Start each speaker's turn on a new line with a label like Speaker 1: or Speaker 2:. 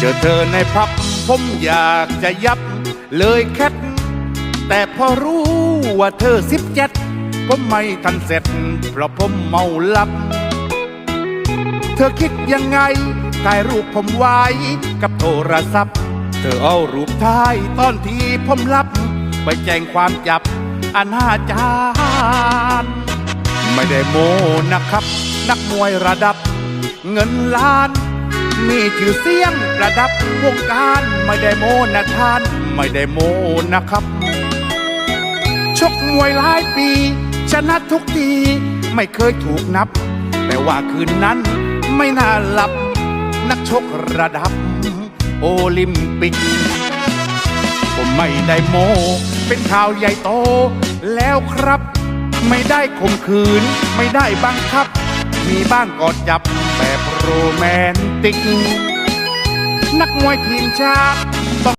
Speaker 1: เจอเธอในพับผมอยากจะยับเลยแคทแต่พอรู้ว่าเธอสิบเจ็ดผมไม่ทันเสร็จ เพราะผมเมาลับ เธอคิดยังไงถ่ายรูปผมไว้กับโทรศัพท์ เธอเอารูปถ่ายตอนที่ผมรับ ไปแจ้งความจับอนาจารไม่ได้โมนะครับ นักมวยระดับ เงินล้าน มีชื่อเสียงระดับวงการไม่ได้โมนะท่าน ไม่ได้โมนะครับ ชกมวยหลายปี ชนะทุกทีไม่เคยถูกนับ แต่ว่าคืนนั้นไม่น่าหลับ นักชกระดับ โอลิมปิก ผมไม่ได้โม เป็นข่าวใหญ่โตแล้วครับ ไม่ได้ข่มขืน ไม่ได้บังคับ มีบ้างกอดจับแบบโรแมนติก นักมวยทีมชาติ